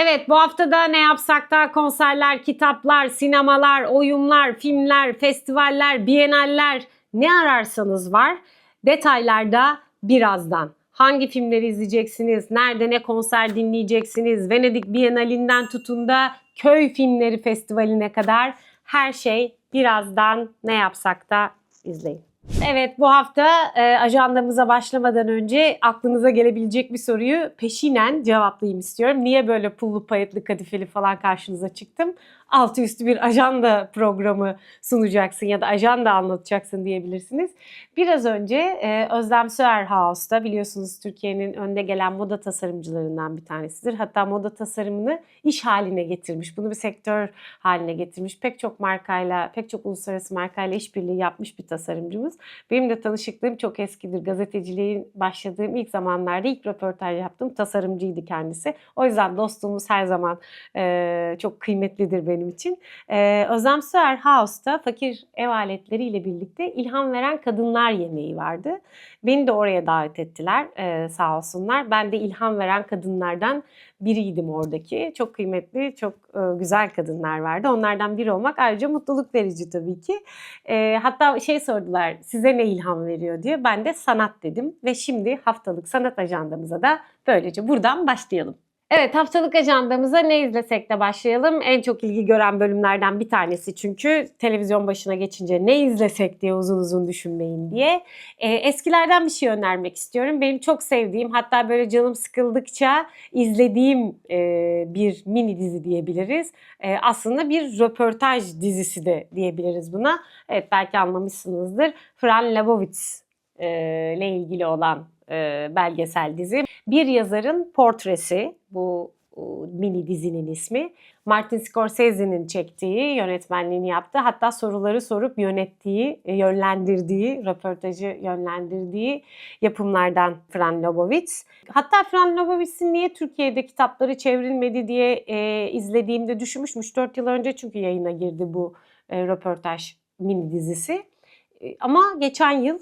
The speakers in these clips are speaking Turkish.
Evet bu haftada ne yapsak da konserler, kitaplar, sinemalar, oyunlar, filmler, festivaller, biyenaller ne ararsanız var. Detaylarda birazdan. Hangi filmleri izleyeceksiniz? Nerede ne konser dinleyeceksiniz? Venedik Bienalinden tutun da köy filmleri festivaline kadar her şey birazdan ne yapsak da izleyin. Evet bu hafta e, ajandamıza başlamadan önce aklınıza gelebilecek bir soruyu peşinen cevaplayayım istiyorum. Niye böyle pullu payetli kadifeli falan karşınıza çıktım? Altı üstü bir ajanda programı sunacaksın ya da ajanda anlatacaksın diyebilirsiniz. Biraz önce e, Özlem Söğer House'da biliyorsunuz Türkiye'nin önde gelen moda tasarımcılarından bir tanesidir. Hatta moda tasarımını iş haline getirmiş. Bunu bir sektör haline getirmiş. Pek çok markayla, pek çok uluslararası markayla işbirliği yapmış bir tasarımcımız. Benim de tanışıklığım çok eskidir. Gazeteciliğin başladığım ilk zamanlarda ilk röportaj yaptığım tasarımcıydı kendisi. O yüzden dostluğumuz her zaman e, çok kıymetlidir benim için. E, Özlem Söğer House'da fakir ev aletleriyle birlikte ilham veren kadınlar yemeği vardı. Beni de oraya davet ettiler e, sağ olsunlar. Ben de ilham veren kadınlardan biriydim oradaki. Çok kıymetli, çok e, güzel kadınlar vardı. Onlardan biri olmak ayrıca mutluluk verici tabii ki. E, hatta şey sordular, size ne ilham veriyor diye. Ben de sanat dedim ve şimdi haftalık sanat ajandamıza da böylece buradan başlayalım. Evet haftalık ajandamıza ne izlesek de başlayalım. En çok ilgi gören bölümlerden bir tanesi çünkü televizyon başına geçince ne izlesek diye uzun uzun düşünmeyin diye. Ee, eskilerden bir şey önermek istiyorum. Benim çok sevdiğim hatta böyle canım sıkıldıkça izlediğim e, bir mini dizi diyebiliriz. E, aslında bir röportaj dizisi de diyebiliriz buna. Evet belki anlamışsınızdır. Fran Lebowitz e, ile ilgili olan e, belgesel dizi. Bir yazarın portresi bu mini dizinin ismi. Martin Scorsese'nin çektiği, yönetmenliğini yaptı. Hatta soruları sorup yönettiği, e, yönlendirdiği, röportajı yönlendirdiği yapımlardan Fran Lebowitz. Hatta Fran Lebowitz'in niye Türkiye'de kitapları çevrilmedi diye e, izlediğimde düşünmüşmüş. 4 yıl önce çünkü yayına girdi bu e, röportaj mini dizisi. E, ama geçen yıl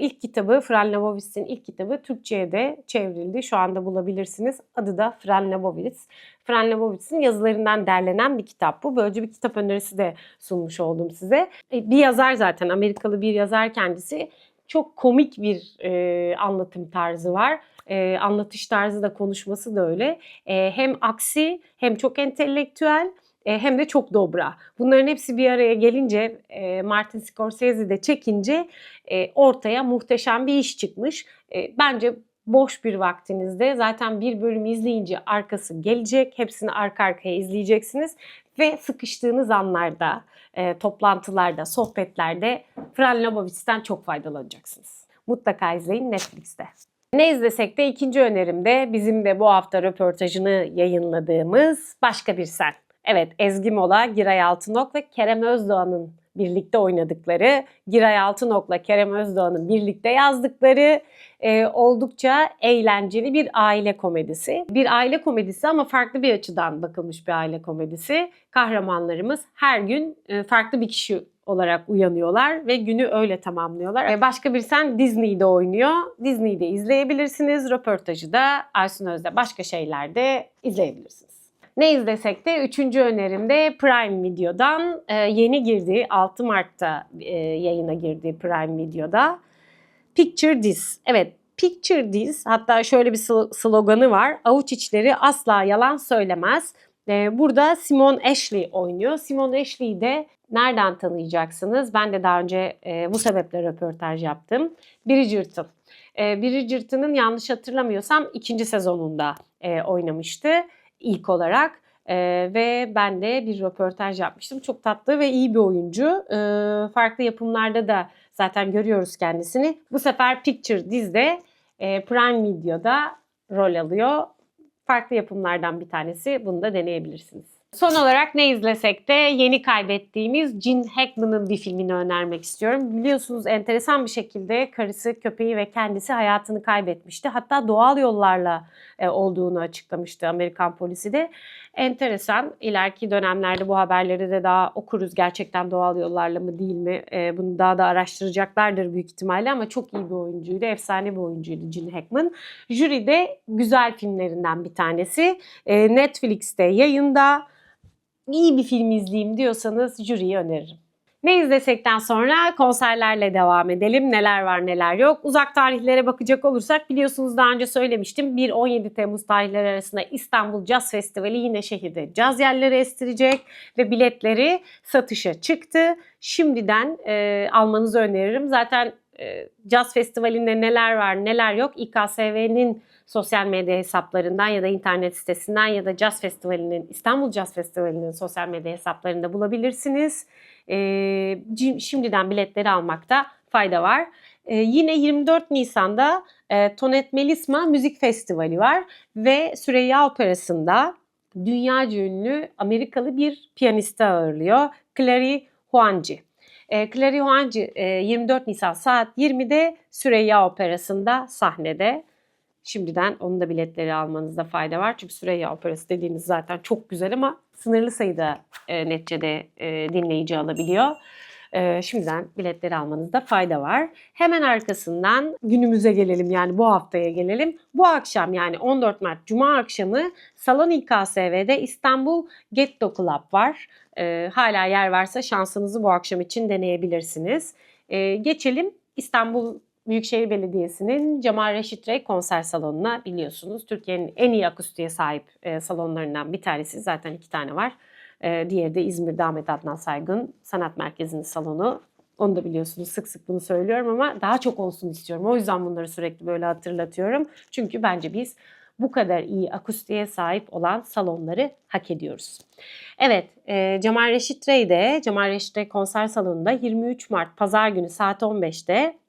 ilk kitabı Fran Lebowitz'in ilk kitabı Türkçe'ye de çevrildi. Şu anda bulabilirsiniz. Adı da Fran Lebowitz. Fran Lebowitz'in yazılarından derlenen bir kitap bu. Böylece bir kitap önerisi de sunmuş oldum size. E, Bir yazar zaten Amerikalı bir yazar kendisi. Çok komik bir e, anlatım tarzı var. E, anlatış tarzı da konuşması da öyle. E, hem aksi hem çok entelektüel e, hem de çok dobra. Bunların hepsi bir araya gelince e, Martin Scorsese de çekince e, ortaya muhteşem bir iş çıkmış. E, bence boş bir vaktinizde zaten bir bölüm izleyince arkası gelecek. Hepsini arka arkaya izleyeceksiniz ve sıkıştığınız anlarda, e, toplantılarda, sohbetlerde Fran Lebowitz'ten çok faydalanacaksınız. Mutlaka izleyin Netflix'te. Ne izlesek de ikinci önerimde bizim de bu hafta röportajını yayınladığımız Başka Bir Sen. Evet Ezgi Mola, Giray Altınok ve Kerem Özdoğan'ın birlikte oynadıkları, Giray Altınok'la Kerem Özdoğan'ın birlikte yazdıkları e, oldukça eğlenceli bir aile komedisi. Bir aile komedisi ama farklı bir açıdan bakılmış bir aile komedisi. Kahramanlarımız her gün e, farklı bir kişi olarak uyanıyorlar ve günü öyle tamamlıyorlar. E, başka bir sen Disney'de oynuyor. Disney'de izleyebilirsiniz. Röportajı da Aysun Öz'de başka şeylerde izleyebilirsiniz. Ne izlesek de üçüncü önerimde Prime Video'dan e, yeni girdi 6 Mart'ta e, yayına girdi Prime Video'da. Picture This. Evet Picture This hatta şöyle bir sl- sloganı var. Avuç içleri asla yalan söylemez. E, burada Simon Ashley oynuyor. Simon Ashley'i de nereden tanıyacaksınız? Ben de daha önce e, bu sebeple röportaj yaptım. Bridgerton. E, Bridgerton'ın yanlış hatırlamıyorsam ikinci sezonunda oynamıştı ilk olarak. Ee, ve ben de bir röportaj yapmıştım. Çok tatlı ve iyi bir oyuncu. Ee, farklı yapımlarda da zaten görüyoruz kendisini. Bu sefer Picture dizide e, Prime Video'da rol alıyor. Farklı yapımlardan bir tanesi. Bunu da deneyebilirsiniz. Son olarak ne izlesek de yeni kaybettiğimiz Gene Hackman'ın bir filmini önermek istiyorum. Biliyorsunuz enteresan bir şekilde karısı, köpeği ve kendisi hayatını kaybetmişti. Hatta doğal yollarla e, olduğunu açıklamıştı Amerikan polisi de. Enteresan. İleriki dönemlerde bu haberleri de daha okuruz. Gerçekten doğal yollarla mı değil mi? E, bunu daha da araştıracaklardır büyük ihtimalle ama çok iyi bir oyuncuydu. Efsane bir oyuncuydu Gene Hackman. Jüri de güzel filmlerinden bir tanesi. E, Netflix'te yayında iyi bir film izleyeyim diyorsanız jüriyi öneririm. Ne izlesekten sonra konserlerle devam edelim. Neler var neler yok. Uzak tarihlere bakacak olursak biliyorsunuz daha önce söylemiştim. 1-17 Temmuz tarihleri arasında İstanbul Jazz Festivali yine şehirde caz yerleri estirecek ve biletleri satışa çıktı. Şimdiden e, almanızı öneririm. Zaten e, Jazz Festivali'nde neler var neler yok İKSV'nin sosyal medya hesaplarından ya da internet sitesinden ya da Jazz Festivali'nin İstanbul Jazz Festivali'nin sosyal medya hesaplarında bulabilirsiniz. E, şimdiden biletleri almakta fayda var. E, yine 24 Nisan'da e, Tonet Melisma Müzik Festivali var ve Süreyya Operası'nda dünyaca ünlü Amerikalı bir piyaniste ağırlıyor. Clary Huanji. E, Clary Huanji e, 24 Nisan saat 20'de Süreyya Operası'nda sahnede. Şimdiden onun da biletleri almanızda fayda var. Çünkü Süreyya Operası dediğiniz zaten çok güzel ama sınırlı sayıda e, neticede e, dinleyici alabiliyor. E, şimdiden biletleri almanızda fayda var. Hemen arkasından günümüze gelelim yani bu haftaya gelelim. Bu akşam yani 14 Mart Cuma akşamı Salon İKSV'de İstanbul Getto Club var. E, hala yer varsa şansınızı bu akşam için deneyebilirsiniz. E, geçelim İstanbul Büyükşehir Belediyesi'nin Cemal Reşit Rey konser salonuna biliyorsunuz. Türkiye'nin en iyi akustiğe sahip e, salonlarından bir tanesi. Zaten iki tane var. E, diğeri de İzmir'de Ahmet Adnan Saygın Sanat Merkezi'nin salonu. Onu da biliyorsunuz sık sık bunu söylüyorum ama daha çok olsun istiyorum. O yüzden bunları sürekli böyle hatırlatıyorum. Çünkü bence biz bu kadar iyi akustiğe sahip olan salonları hak ediyoruz. Evet, e, Cemal Reşit Rey'de, Cemal Reşit Rey konser salonunda 23 Mart Pazar günü saat 15'te e,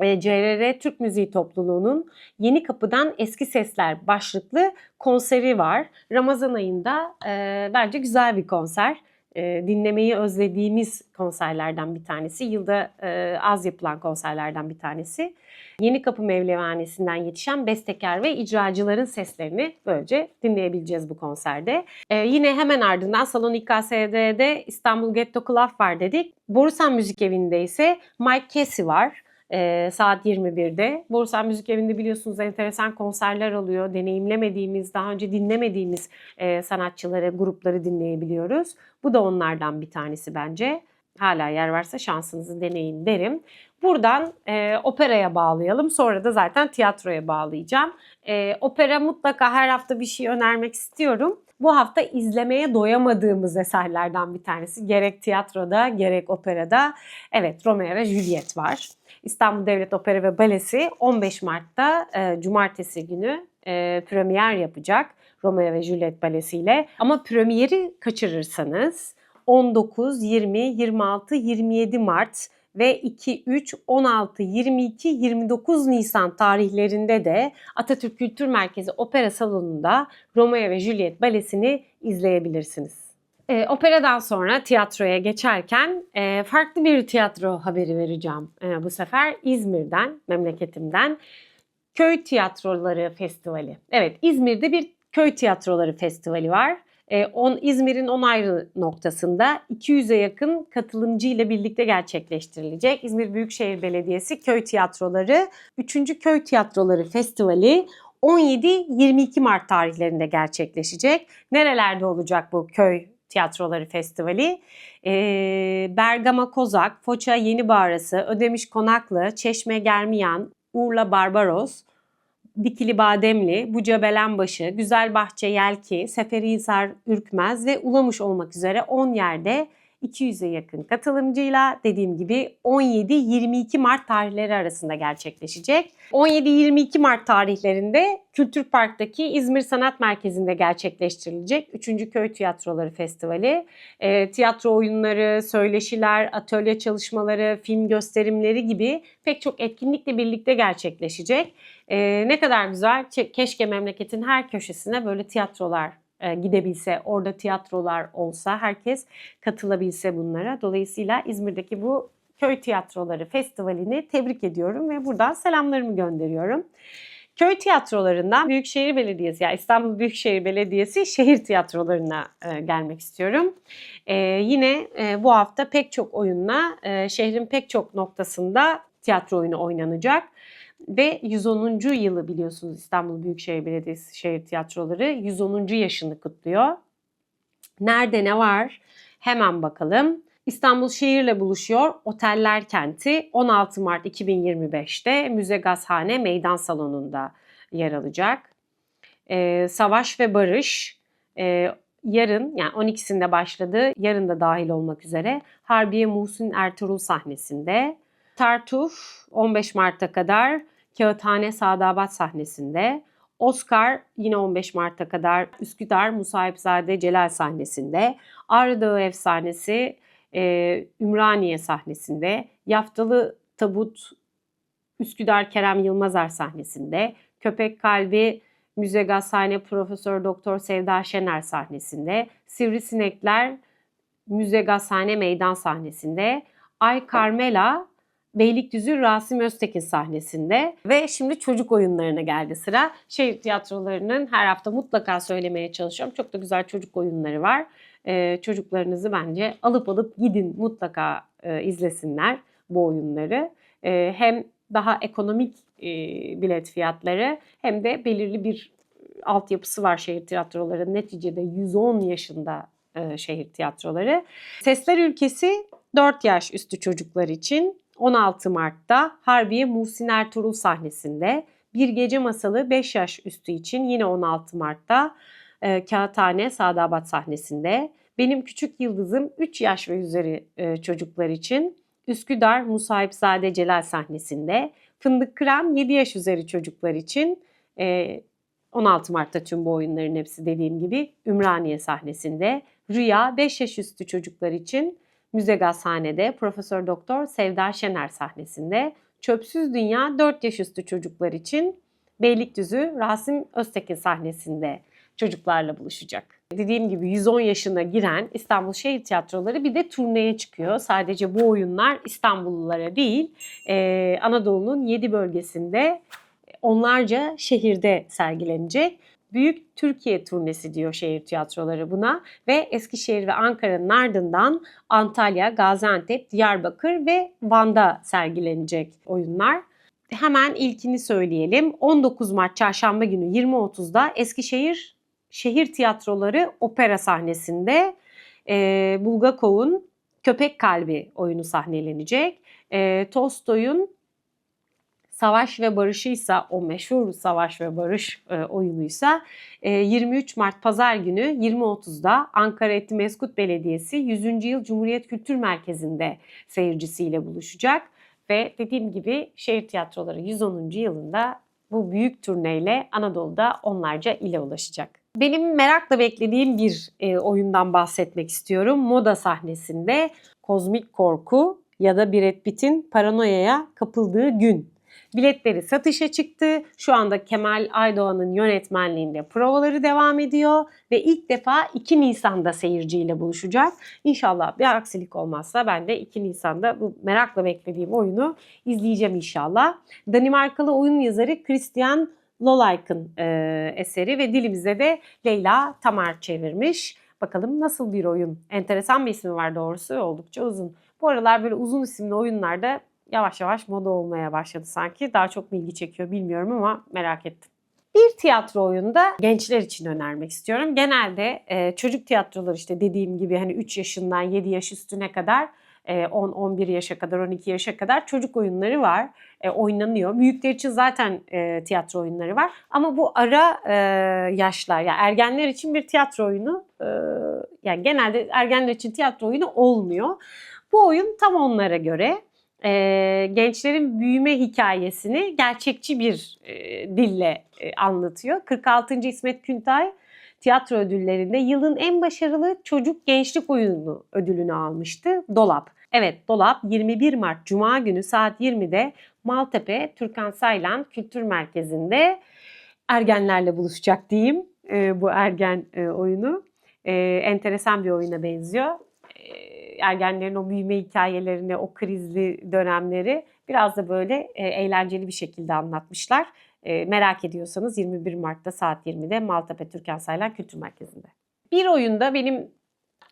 CRR Türk Müziği Topluluğu'nun Yeni Kapıdan Eski Sesler başlıklı konseri var. Ramazan ayında e, bence güzel bir konser. E, dinlemeyi özlediğimiz konserlerden bir tanesi. Yılda e, az yapılan konserlerden bir tanesi. Yeni Kapı Mevlevanesi'nden yetişen bestekar ve icracıların seslerini böylece dinleyebileceğiz bu konserde. E, yine hemen ardından Salon İKSD'de İstanbul Ghetto Club var dedik. Borusan Müzik Evi'nde ise Mike Casey var e, saat 21'de. Borsan Müzik Evi'nde biliyorsunuz enteresan konserler oluyor. Deneyimlemediğimiz, daha önce dinlemediğimiz e, sanatçıları, grupları dinleyebiliyoruz. Bu da onlardan bir tanesi bence. Hala yer varsa şansınızı deneyin derim. Buradan e, operaya bağlayalım. Sonra da zaten tiyatroya bağlayacağım. E, opera mutlaka her hafta bir şey önermek istiyorum. Bu hafta izlemeye doyamadığımız eserlerden bir tanesi. Gerek tiyatroda gerek operada. Evet Romeo ve Juliet var. İstanbul Devlet Opera ve Balesi 15 Mart'ta e, cumartesi günü e, premier yapacak Romeo ve Juliet Balesi ile. Ama premieri kaçırırsanız 19, 20, 26, 27 Mart ve 2, 3, 16, 22, 29 Nisan tarihlerinde de Atatürk Kültür Merkezi Opera Salonu'nda Romeo ve Juliet balesini izleyebilirsiniz. E, operadan sonra tiyatroya geçerken e, farklı bir tiyatro haberi vereceğim e, bu sefer İzmir'den, memleketimden. Köy Tiyatroları Festivali. Evet İzmir'de bir köy tiyatroları festivali var. E, on, İzmir'in 10 ayrı noktasında 200'e yakın katılımcı ile birlikte gerçekleştirilecek. İzmir Büyükşehir Belediyesi Köy Tiyatroları 3. Köy Tiyatroları Festivali 17-22 Mart tarihlerinde gerçekleşecek. Nerelerde olacak bu köy Tiyatroları Festivali. E, Bergama Kozak, Foça Yeni Bağrası, Ödemiş Konaklı, Çeşme Germiyan, Urla Barbaros, Dikili Bademli, Buca Belenbaşı, Güzelbahçe Yelki, Seferihisar Ürkmez ve Ulamış olmak üzere 10 yerde 200'e yakın katılımcıyla dediğim gibi 17-22 Mart tarihleri arasında gerçekleşecek. 17-22 Mart tarihlerinde Kültür Park'taki İzmir Sanat Merkezi'nde gerçekleştirilecek 3. Köy Tiyatroları Festivali. E, tiyatro oyunları, söyleşiler, atölye çalışmaları, film gösterimleri gibi pek çok etkinlikle birlikte gerçekleşecek. E, ne kadar güzel. Keşke memleketin her köşesine böyle tiyatrolar e, gidebilse, orada tiyatrolar olsa, herkes katılabilse bunlara. Dolayısıyla İzmir'deki bu köy tiyatroları festivalini tebrik ediyorum ve buradan selamlarımı gönderiyorum. Köy tiyatrolarından Büyükşehir Belediyesi, yani İstanbul Büyükşehir Belediyesi şehir tiyatrolarına e, gelmek istiyorum. E, yine e, bu hafta pek çok oyunla e, şehrin pek çok noktasında tiyatro oyunu oynanacak. Ve 110. yılı biliyorsunuz İstanbul Büyükşehir Belediyesi Şehir Tiyatroları 110. yaşını kutluyor. Nerede ne var? Hemen bakalım. İstanbul Şehir'le buluşuyor. Oteller Kenti 16 Mart 2025'te Müze Gazhane Meydan Salonu'nda yer alacak. Ee, Savaş ve Barış e, yarın yani 12'sinde başladı. Yarın da dahil olmak üzere Harbiye Muhsin Ertuğrul sahnesinde. Tartuf 15 Mart'a kadar Kağıthane Sadabat sahnesinde. Oscar yine 15 Mart'a kadar Üsküdar Musahipzade Celal sahnesinde. Ağrı Dağı Efsanesi e, Ümraniye sahnesinde. Yaftalı Tabut Üsküdar Kerem Yılmazer sahnesinde. Köpek Kalbi Müze Gazhane Profesör Doktor Sevda Şener sahnesinde. Sivrisinekler Müze Gazhane Meydan sahnesinde. Ay Carmela Beylikdüzü Rasim Öztekin sahnesinde ve şimdi çocuk oyunlarına geldi sıra. Şehir tiyatrolarının her hafta mutlaka söylemeye çalışıyorum. Çok da güzel çocuk oyunları var. Ee, çocuklarınızı bence alıp alıp gidin mutlaka e, izlesinler bu oyunları. Ee, hem daha ekonomik e, bilet fiyatları hem de belirli bir altyapısı var şehir tiyatroları. Neticede 110 yaşında e, şehir tiyatroları. Sesler Ülkesi 4 yaş üstü çocuklar için 16 Mart'ta Harbiye Muhsin Ertuğrul sahnesinde Bir Gece Masalı 5 yaş üstü için yine 16 Mart'ta e, Kağıthane Sadabat sahnesinde. Benim Küçük Yıldızım 3 yaş ve üzeri e, çocuklar için Üsküdar Musahipzade Celal sahnesinde. Fındık Kıran 7 yaş üzeri çocuklar için e, 16 Mart'ta tüm bu oyunların hepsi dediğim gibi Ümraniye sahnesinde. Rüya 5 yaş üstü çocuklar için Müze Gazhane'de Profesör Doktor Sevda Şener sahnesinde, Çöpsüz Dünya 4 yaş üstü çocuklar için Beylikdüzü Rasim Öztekin sahnesinde çocuklarla buluşacak. Dediğim gibi 110 yaşına giren İstanbul Şehir Tiyatroları bir de turneye çıkıyor. Sadece bu oyunlar İstanbullulara değil, ee, Anadolu'nun 7 bölgesinde onlarca şehirde sergilenecek. Büyük Türkiye turnesi diyor şehir tiyatroları buna ve Eskişehir ve Ankara'nın ardından Antalya, Gaziantep, Diyarbakır ve Van'da sergilenecek oyunlar. Hemen ilkini söyleyelim. 19 Mart Çarşamba günü 20.30'da Eskişehir Şehir Tiyatroları opera sahnesinde e, Bulgakov'un Köpek Kalbi oyunu sahnelenecek. E, Tolstoy'un Savaş ve Barış'ıysa o meşhur Savaş ve Barış e, oyunuysa e, 23 Mart Pazar günü 20.30'da Ankara Etimeskut Belediyesi 100. Yıl Cumhuriyet Kültür Merkezi'nde seyircisiyle buluşacak. Ve dediğim gibi şehir tiyatroları 110. yılında bu büyük turneyle Anadolu'da onlarca ile ulaşacak. Benim merakla beklediğim bir e, oyundan bahsetmek istiyorum. Moda sahnesinde Kozmik Korku ya da Brad Pitt'in paranoyaya kapıldığı gün Biletleri satışa çıktı. Şu anda Kemal Aydoğan'ın yönetmenliğinde provaları devam ediyor ve ilk defa 2 Nisan'da seyirciyle buluşacak. İnşallah bir aksilik olmazsa ben de 2 Nisan'da bu merakla beklediğim oyunu izleyeceğim inşallah. Danimarkalı oyun yazarı Christian Lolayk'ın e, eseri ve dilimize de Leyla Tamar çevirmiş. Bakalım nasıl bir oyun. Enteresan bir ismi var doğrusu oldukça uzun. Bu aralar böyle uzun isimli oyunlarda yavaş yavaş moda olmaya başladı sanki. Daha çok bilgi çekiyor bilmiyorum ama merak ettim. Bir tiyatro oyunda gençler için önermek istiyorum. Genelde e, çocuk tiyatroları işte dediğim gibi hani 3 yaşından 7 yaş üstüne kadar 10-11 e, yaşa kadar 12 yaşa kadar çocuk oyunları var. E, oynanıyor. Büyükler için zaten e, tiyatro oyunları var. Ama bu ara e, yaşlar yani ergenler için bir tiyatro oyunu e, yani genelde ergenler için tiyatro oyunu olmuyor. Bu oyun tam onlara göre e, gençlerin büyüme hikayesini gerçekçi bir e, dille e, anlatıyor. 46. İsmet Küntay tiyatro ödüllerinde yılın en başarılı çocuk gençlik oyunu ödülünü almıştı. Dolap. Evet Dolap 21 Mart Cuma günü saat 20'de Maltepe Türkan Saylan Kültür Merkezi'nde ergenlerle buluşacak diyeyim. e, bu ergen e, oyunu. E, enteresan bir oyuna benziyor. Ergenlerin o büyüme hikayelerini, o krizli dönemleri biraz da böyle e, eğlenceli bir şekilde anlatmışlar. E, merak ediyorsanız 21 Mart'ta saat 20'de Maltepe Türkan Saylan Kültür Merkezi'nde. Bir oyunda benim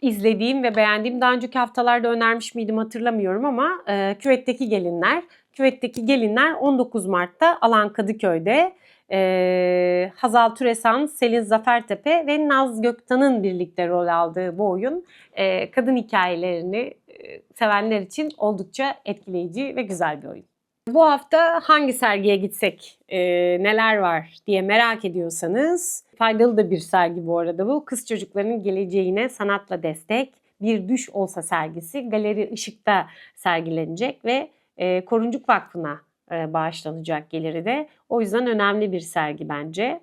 izlediğim ve beğendiğim daha önceki haftalarda önermiş miydim hatırlamıyorum ama e, Küvet'teki Gelinler. Küvet'teki Gelinler 19 Mart'ta Alan Kadıköy'de e, Hazal Türesan, Selin Zafertepe ve Naz Göktan'ın birlikte rol aldığı bu oyun e, kadın hikayelerini e, sevenler için oldukça etkileyici ve güzel bir oyun. Bu hafta hangi sergiye gitsek e, neler var diye merak ediyorsanız faydalı da bir sergi bu arada bu. Kız çocuklarının geleceğine sanatla destek bir düş olsa sergisi Galeri Işık'ta sergilenecek ve e, Koruncuk Vakfı'na e, bağışlanacak geliri de. O yüzden önemli bir sergi bence.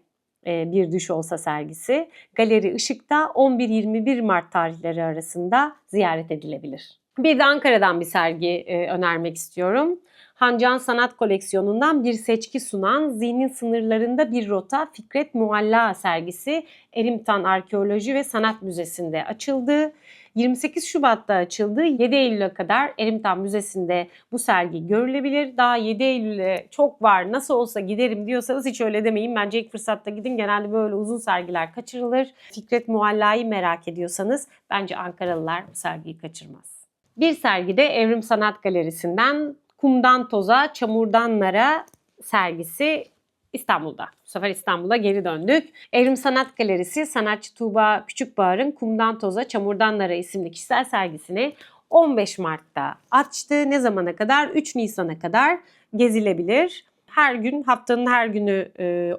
E, bir düş olsa sergisi. Galeri Işık'ta 11-21 Mart tarihleri arasında ziyaret edilebilir. Bir de Ankara'dan bir sergi e, önermek istiyorum. Hancan Sanat Koleksiyonu'ndan bir seçki sunan Zihnin Sınırlarında Bir Rota Fikret Mualla sergisi Erimtan Arkeoloji ve Sanat Müzesi'nde açıldı. 28 Şubat'ta açıldı. 7 Eylül'e kadar Erimtan Müzesi'nde bu sergi görülebilir. Daha 7 Eylül'e çok var nasıl olsa giderim diyorsanız hiç öyle demeyin. Bence ilk fırsatta gidin. Genelde böyle uzun sergiler kaçırılır. Fikret Mualla'yı merak ediyorsanız bence Ankaralılar bu sergiyi kaçırmaz. Bir sergide Evrim Sanat Galerisi'nden Kumdan Toza, Çamurdan Nara sergisi İstanbul'da. Bu sefer İstanbul'a geri döndük. Evrim Sanat Galerisi sanatçı Tuğba Küçükbahar'ın Kumdan Toza, Çamurdan Nara isimli kişisel sergisini 15 Mart'ta açtı. Ne zamana kadar? 3 Nisan'a kadar gezilebilir. Her gün haftanın her günü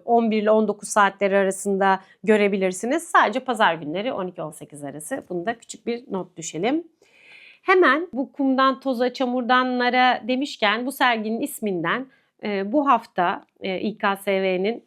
11 ile 19 saatleri arasında görebilirsiniz. Sadece pazar günleri 12-18 arası. Bunu da küçük bir not düşelim. Hemen bu kumdan toza, çamurdanlara demişken bu serginin isminden e, bu hafta e, İKSV'nin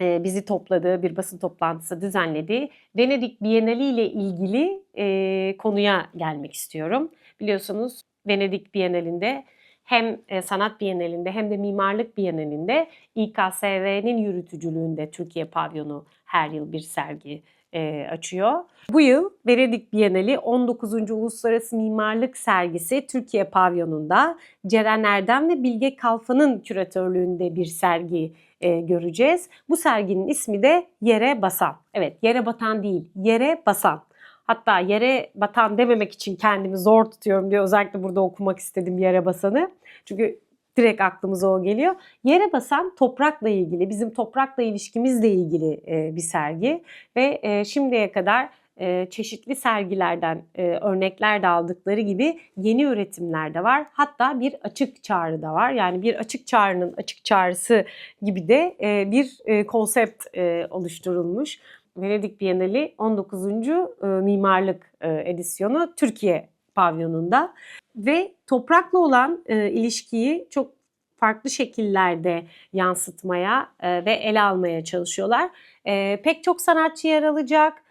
e, bizi topladığı bir basın toplantısı düzenlediği Venedik Bienali ile ilgili e, konuya gelmek istiyorum. Biliyorsunuz Venedik Bienalinde hem e, sanat bienalinde hem de mimarlık bienalinde İKSV'nin yürütücülüğünde Türkiye pavyonu her yıl bir sergi e, açıyor. Bu yıl Venedik Bienali 19. Uluslararası Mimarlık Sergisi Türkiye Pavyonunda Ceren Erdem ve Bilge Kalfa'nın küratörlüğünde bir sergi e, göreceğiz. Bu serginin ismi de Yere Basan. Evet yere batan değil, yere basan. Hatta yere batan dememek için kendimi zor tutuyorum diye özellikle burada okumak istedim yere basanı. Çünkü direkt aklımıza o geliyor. Yere basan toprakla ilgili, bizim toprakla ilişkimizle ilgili e, bir sergi ve e, şimdiye kadar e, çeşitli sergilerden örnekler de aldıkları gibi yeni üretimler de var. Hatta bir açık çağrı da var. Yani bir açık çağrının açık çağrısı gibi de bir konsept oluşturulmuş. Venedik Bienali 19. E, mimarlık edisyonu Türkiye pavyonunda ve toprakla olan e, ilişkiyi çok farklı şekillerde yansıtmaya e, ve ele almaya çalışıyorlar. E, pek çok sanatçı yer alacak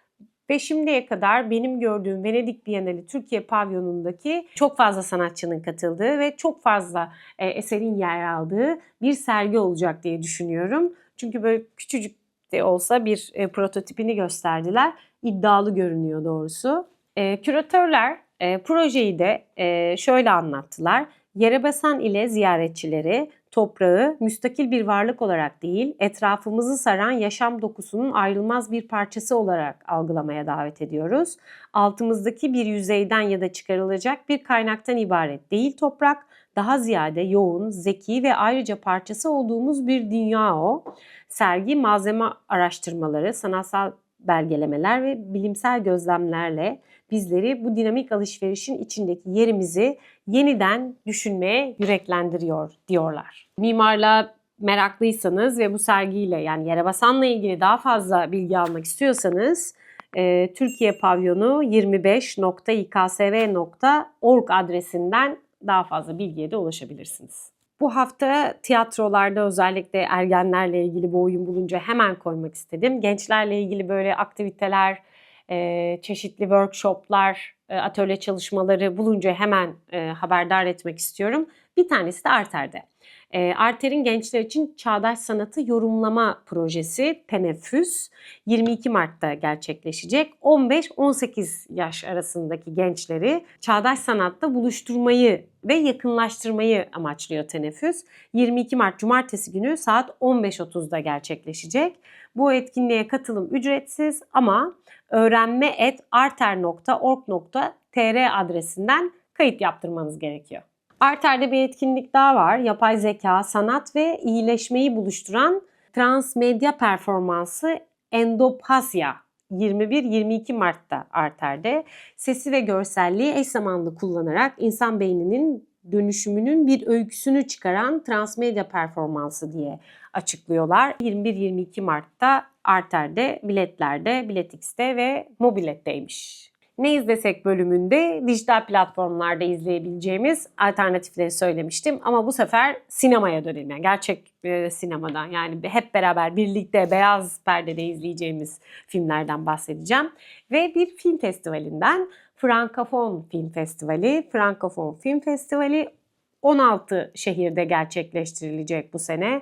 ve şimdiye kadar benim gördüğüm Venedik Bienali Türkiye pavyonundaki çok fazla sanatçının katıldığı ve çok fazla e, eserin yer aldığı bir sergi olacak diye düşünüyorum. Çünkü böyle küçücük de olsa bir e, prototipini gösterdiler. İddialı görünüyor doğrusu. E, küratörler e, projeyi de e, şöyle anlattılar. Yerebasan ile ziyaretçileri toprağı müstakil bir varlık olarak değil, etrafımızı saran yaşam dokusunun ayrılmaz bir parçası olarak algılamaya davet ediyoruz. Altımızdaki bir yüzeyden ya da çıkarılacak bir kaynaktan ibaret değil toprak, daha ziyade yoğun, zeki ve ayrıca parçası olduğumuz bir dünya o. Sergi malzeme araştırmaları, sanatsal belgelemeler ve bilimsel gözlemlerle bizleri bu dinamik alışverişin içindeki yerimizi yeniden düşünmeye yüreklendiriyor diyorlar. Mimarlığa meraklıysanız ve bu sergiyle yani yere basanla ilgili daha fazla bilgi almak istiyorsanız e, Türkiye Pavyonu 25.iksv.org adresinden daha fazla bilgiye de ulaşabilirsiniz. Bu hafta tiyatrolarda özellikle ergenlerle ilgili bu oyun bulunca hemen koymak istedim. Gençlerle ilgili böyle aktiviteler, e, çeşitli workshoplar, e, atölye çalışmaları bulunca hemen e, haberdar etmek istiyorum. Bir tanesi de Arter'de. E, Arter'in gençler için çağdaş sanatı yorumlama projesi Teneffüs 22 Mart'ta gerçekleşecek. 15-18 yaş arasındaki gençleri çağdaş sanatta buluşturmayı ve yakınlaştırmayı amaçlıyor Teneffüs. 22 Mart Cumartesi günü saat 15.30'da gerçekleşecek. Bu etkinliğe katılım ücretsiz ama öğrenme.arter.org.tr adresinden kayıt yaptırmanız gerekiyor. Arter'de bir etkinlik daha var. Yapay zeka, sanat ve iyileşmeyi buluşturan transmedya performansı Endopasya 21-22 Mart'ta Arter'de sesi ve görselliği eş zamanlı kullanarak insan beyninin dönüşümünün bir öyküsünü çıkaran transmedya performansı diye açıklıyorlar. 21-22 Mart'ta Arter'de, biletlerde, Biletix'te ve Mobilet'teymiş. Ne izlesek bölümünde dijital platformlarda izleyebileceğimiz alternatifleri söylemiştim. Ama bu sefer sinemaya dönelim. Yani gerçek e, sinemadan yani hep beraber birlikte beyaz perdede izleyeceğimiz filmlerden bahsedeceğim. Ve bir film festivalinden Frankofon Film Festivali. Frankofon Film Festivali 16 şehirde gerçekleştirilecek bu sene.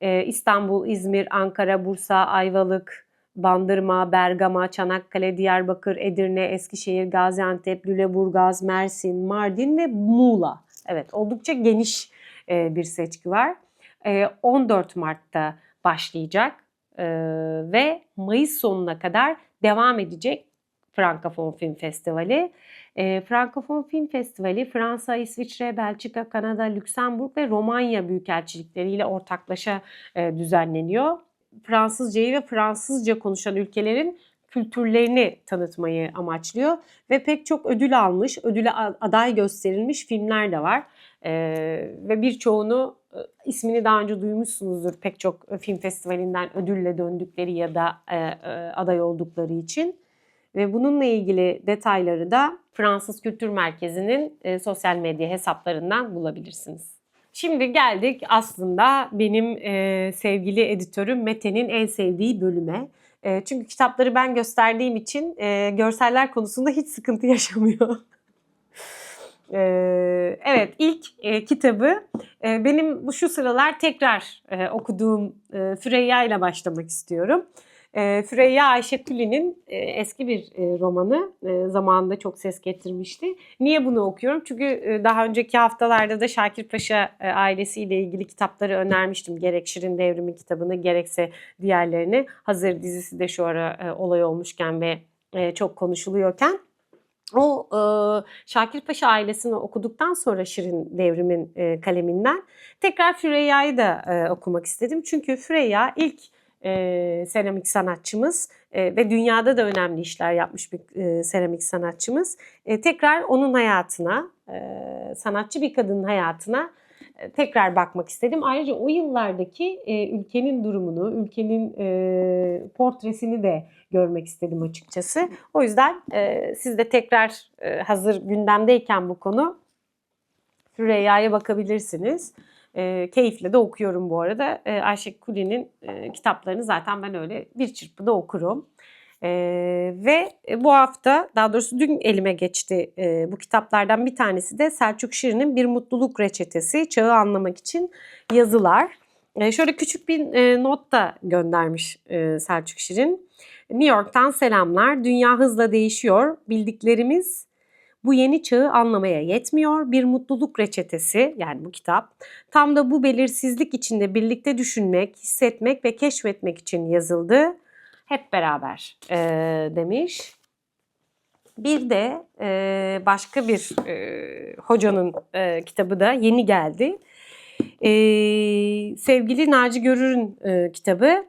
Ee, İstanbul, İzmir, Ankara, Bursa, Ayvalık, Bandırma, Bergama, Çanakkale, Diyarbakır, Edirne, Eskişehir, Gaziantep, Lüleburgaz, Mersin, Mardin ve Muğla. Evet oldukça geniş e, bir seçki var. E, 14 Mart'ta başlayacak e, ve Mayıs sonuna kadar devam edecek Frankofon Film Festivali. E, Frankofon Film Festivali Fransa, İsviçre, Belçika, Kanada, Lüksemburg ve Romanya büyükelçilikleriyle ortaklaşa e, düzenleniyor. Fransızcayı ve Fransızca konuşan ülkelerin kültürlerini tanıtmayı amaçlıyor ve pek çok ödül almış, ödüle aday gösterilmiş filmler de var. Ee, ve birçoğunu e, ismini daha önce duymuşsunuzdur pek çok film festivalinden ödülle döndükleri ya da e, e, aday oldukları için. Ve bununla ilgili detayları da Fransız Kültür Merkezi'nin e, sosyal medya hesaplarından bulabilirsiniz. Şimdi geldik aslında benim e, sevgili editörüm Mete'nin en sevdiği bölüme. E, çünkü kitapları ben gösterdiğim için e, görseller konusunda hiç sıkıntı yaşamıyor. e, evet ilk e, kitabı e, benim bu şu sıralar tekrar e, okuduğum e, Füreyya ile başlamak istiyorum. E, Füreyya Ayşe Tülin'in e, eski bir e, romanı e, zamanında çok ses getirmişti. Niye bunu okuyorum? Çünkü e, daha önceki haftalarda da Şakir Paşa e, ailesiyle ilgili kitapları önermiştim. Gerek Şirin Devrimi kitabını gerekse diğerlerini. Hazır dizisi de şu ara e, olay olmuşken ve e, çok konuşuluyorken. O e, Şakir Paşa ailesini okuduktan sonra Şirin Devrim'in e, kaleminden tekrar Füreyya'yı da e, okumak istedim. Çünkü Füreyya ilk e, seramik sanatçımız e, ve dünyada da önemli işler yapmış bir e, seramik sanatçımız. E, tekrar onun hayatına, e, sanatçı bir kadının hayatına e, tekrar bakmak istedim. Ayrıca o yıllardaki e, ülkenin durumunu, ülkenin e, portresini de görmek istedim açıkçası. O yüzden e, siz de tekrar e, hazır gündemdeyken bu konu Süreyya'ya bakabilirsiniz. E, keyifle de okuyorum bu arada. E, Ayşe Kuli'nin e, kitaplarını zaten ben öyle bir çırpıda okurum. E, ve bu hafta daha doğrusu dün elime geçti e, bu kitaplardan bir tanesi de Selçuk Şirin'in Bir Mutluluk Reçetesi Çağı Anlamak için Yazılar. E, şöyle küçük bir e, not da göndermiş e, Selçuk Şirin. New York'tan selamlar. Dünya hızla değişiyor. Bildiklerimiz bu yeni çağı anlamaya yetmiyor. Bir mutluluk reçetesi yani bu kitap tam da bu belirsizlik içinde birlikte düşünmek, hissetmek ve keşfetmek için yazıldı. Hep beraber e, demiş. Bir de e, başka bir e, hocanın e, kitabı da yeni geldi. E, sevgili Naci Görür'ün e, kitabı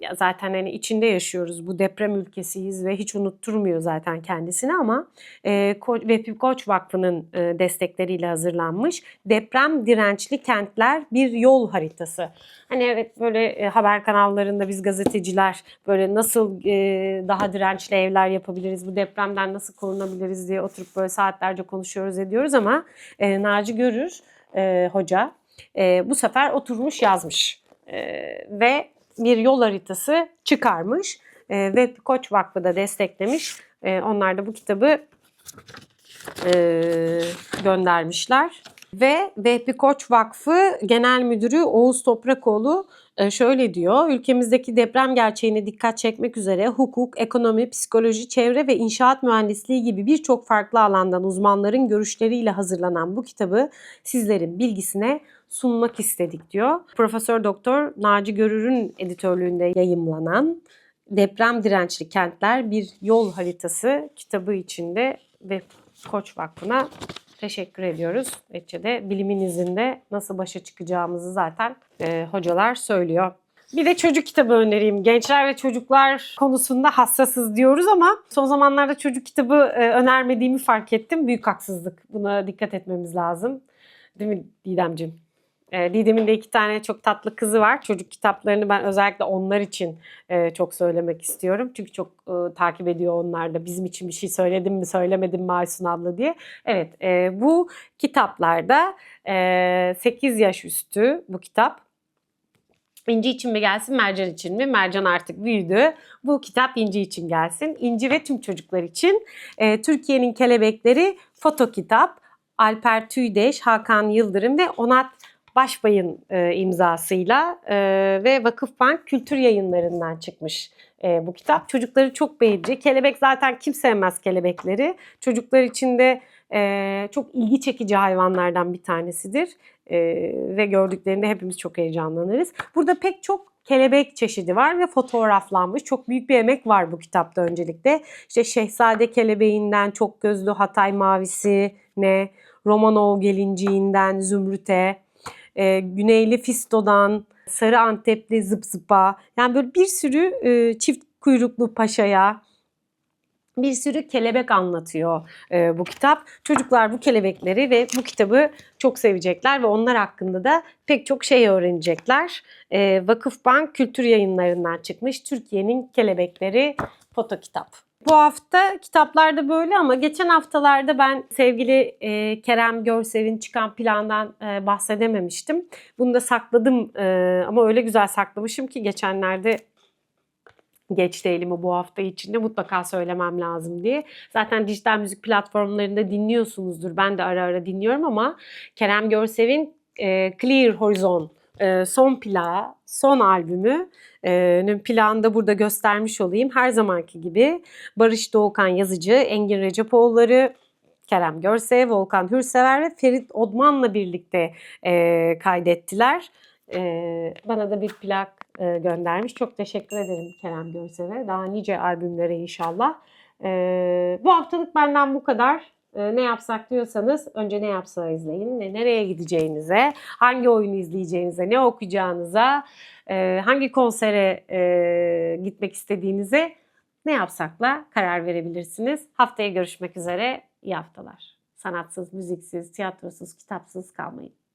ya zaten hani içinde yaşıyoruz bu deprem ülkesiyiz ve hiç unutturmuyor zaten kendisini ama e, Vehbi Koç Vakfı'nın e, destekleriyle hazırlanmış deprem dirençli kentler bir yol haritası. Hani evet böyle e, haber kanallarında biz gazeteciler böyle nasıl e, daha dirençli evler yapabiliriz bu depremden nasıl korunabiliriz diye oturup böyle saatlerce konuşuyoruz ediyoruz ama e, Naci Görür e, hoca e, bu sefer oturmuş yazmış. Ee, ve bir yol haritası çıkarmış e, ve Koç Vakfı da desteklemiş. E, onlar da bu kitabı e, göndermişler. Ve Vehbi Koç Vakfı Genel Müdürü Oğuz Toprakoğlu e, şöyle diyor. Ülkemizdeki deprem gerçeğine dikkat çekmek üzere hukuk, ekonomi, psikoloji, çevre ve inşaat mühendisliği gibi birçok farklı alandan uzmanların görüşleriyle hazırlanan bu kitabı sizlerin bilgisine sunmak istedik diyor. Profesör Doktor Naci Görür'ün editörlüğünde yayımlanan Deprem Dirençli Kentler Bir Yol Haritası kitabı içinde ve Koç Vakfı'na teşekkür ediyoruz. Neticede bilimin izinde nasıl başa çıkacağımızı zaten e, hocalar söylüyor. Bir de çocuk kitabı önereyim. Gençler ve çocuklar konusunda hassasız diyoruz ama son zamanlarda çocuk kitabı e, önermediğimi fark ettim. Büyük haksızlık. Buna dikkat etmemiz lazım. Değil mi Didemciğim? E, Didem'in de iki tane çok tatlı kızı var. Çocuk kitaplarını ben özellikle onlar için e, çok söylemek istiyorum. Çünkü çok e, takip ediyor onlar da. Bizim için bir şey söyledim mi söylemedim mi Aysun abla diye. Evet e, bu kitaplarda e, 8 yaş üstü bu kitap. İnci için mi gelsin, Mercan için mi? Mercan artık büyüdü. Bu kitap İnci için gelsin. İnci ve tüm çocuklar için. E, Türkiye'nin Kelebekleri foto kitap. Alper Tüydeş, Hakan Yıldırım ve Onat Başbay'ın e, imzasıyla e, ve Vakıfbank Kültür Yayınları'ndan çıkmış e, bu kitap. Çocukları çok beğenecek. Kelebek zaten kim sevmez kelebekleri. Çocuklar için de e, çok ilgi çekici hayvanlardan bir tanesidir. E, ve gördüklerinde hepimiz çok heyecanlanırız. Burada pek çok kelebek çeşidi var ve fotoğraflanmış. Çok büyük bir emek var bu kitapta öncelikle. İşte Şehzade kelebeğinden çok gözlü Hatay mavisi ne, Romanov gelinciğinden Zümrüt'e, e, Güneyli Fisto'dan Sarı Antepli Zıp Zıp'a yani böyle bir sürü e, çift kuyruklu paşaya bir sürü kelebek anlatıyor e, bu kitap. Çocuklar bu kelebekleri ve bu kitabı çok sevecekler ve onlar hakkında da pek çok şey öğrenecekler. E, Vakıfbank Kültür Yayınları'ndan çıkmış Türkiye'nin Kelebekleri foto kitap. Bu hafta kitaplarda böyle ama geçen haftalarda ben sevgili e, Kerem Görsev'in çıkan plandan e, bahsedememiştim. Bunu da sakladım e, ama öyle güzel saklamışım ki geçenlerde geçti elime bu hafta içinde mutlaka söylemem lazım diye. Zaten dijital müzik platformlarında dinliyorsunuzdur. Ben de ara ara dinliyorum ama Kerem Görsev'in e, Clear Horizon son plağı, son albümü e, planı da burada göstermiş olayım. Her zamanki gibi Barış Doğukan yazıcı, Engin Recepoğulları, Kerem Görse, Volkan Hürsever ve Ferit Odman'la birlikte e, kaydettiler. E, bana da bir plak e, göndermiş. Çok teşekkür ederim Kerem Görse'ye. Daha nice albümlere inşallah. E, bu haftalık benden bu kadar. E, ne yapsak diyorsanız önce ne yapsa izleyin. Ne, nereye gideceğinize, hangi oyunu izleyeceğinize, ne okuyacağınıza, e, hangi konsere e, gitmek istediğinize ne yapsakla karar verebilirsiniz. Haftaya görüşmek üzere. İyi haftalar. Sanatsız, müziksiz, tiyatrosuz, kitapsız kalmayın.